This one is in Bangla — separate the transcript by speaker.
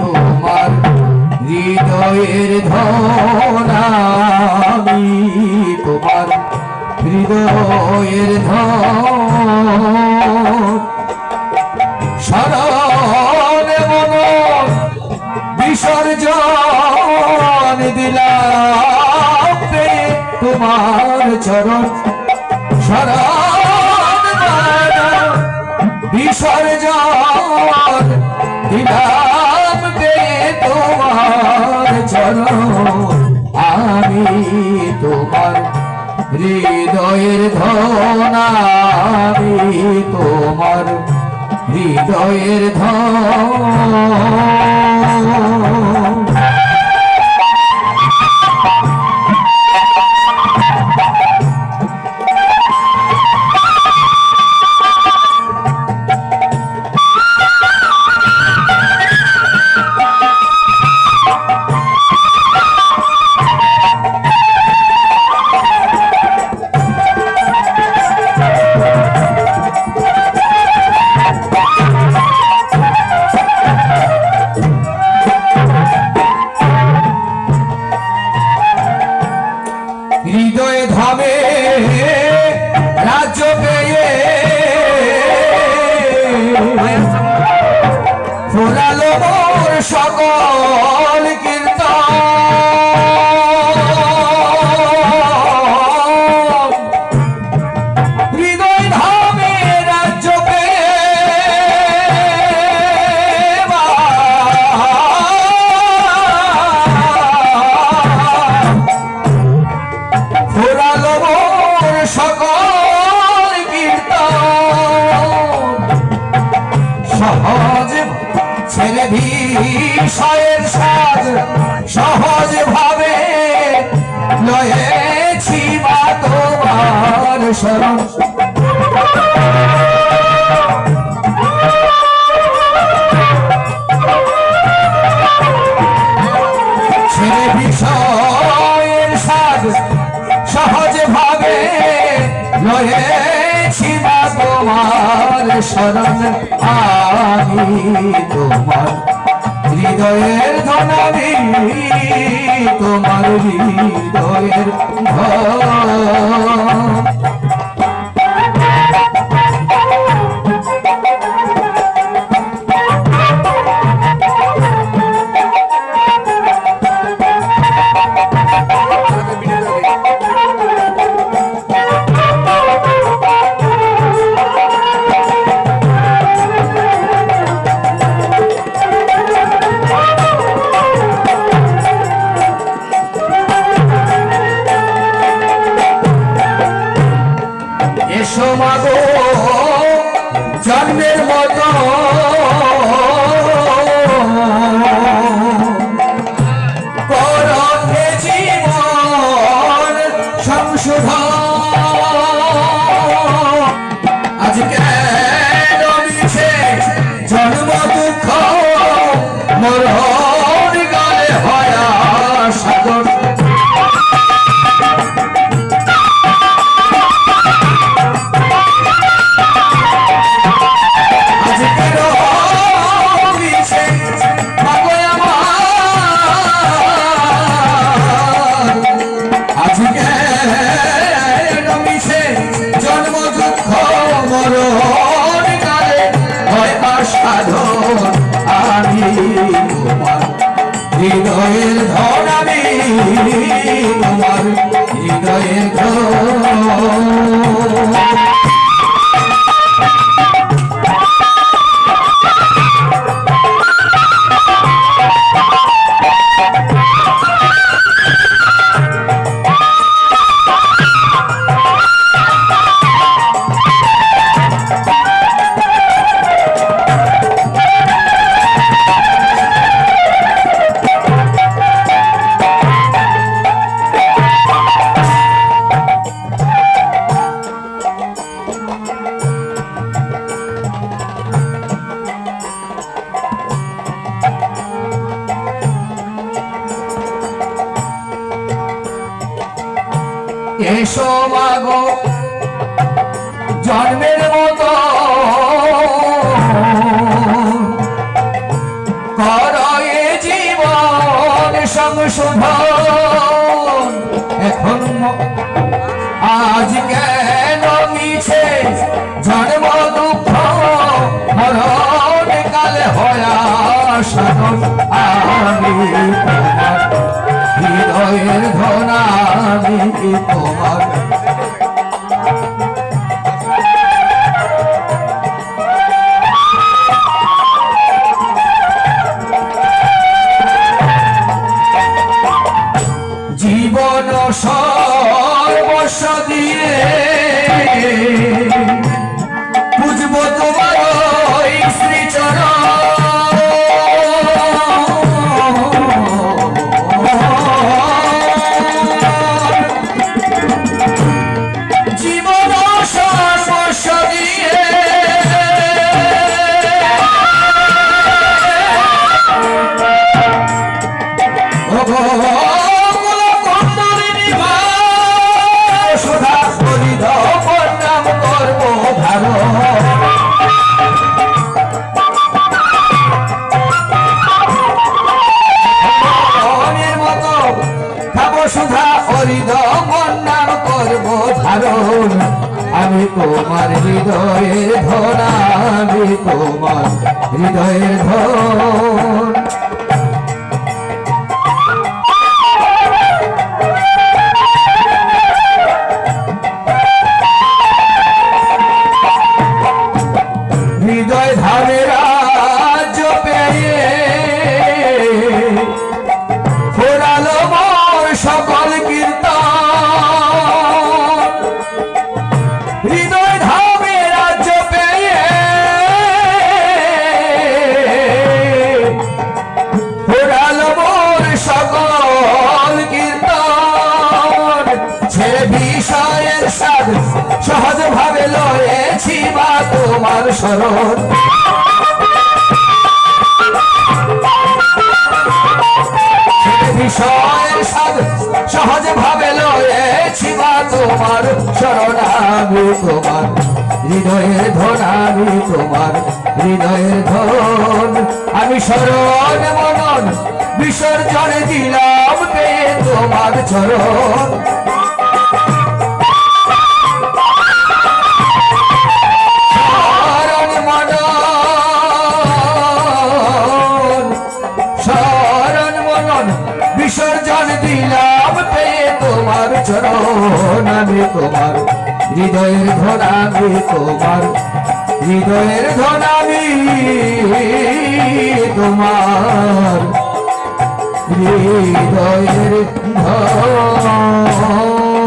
Speaker 1: তোমার হৃদয়ের ধন তোমার হৃদয়ের সরলে মন বিসর্জন দিলাম তোমার চরণ। মানা বিসর্জন হৃদয়ের ধনামি তোমার হৃদয়ের ধন। শরণ। ছেড়ে বিষয়ের সাজ সহজ ভাবে রয়েছি হৃদয়ের ধনাবি তোমার হৃদয়ের ধন। এসো এসো জন্মের মতো। করয়ে জীবন সংশোধন। এখন আজ কেন মিছে? জন্ম দুঃখ, মরণ কালে হয়া সাধন। আমি আমি তোমার তোমার হৃদয়ের ধরা আমি তোমার হৃদয়ের ধন তোমার সহজ ভাবে লয়েছি বা তোমার আমি তোমার, হৃদয়ের ধন আমি তোমার, হৃদয়ের ধন। আমি স্মরণ মনন বিসর্জন দিলাম তোমার চরণ। চরণ আমি তোমার হৃদয়ের ধন আমি তোমার হৃদয়ের ধন আমি তোমার। হৃদয়ের ধন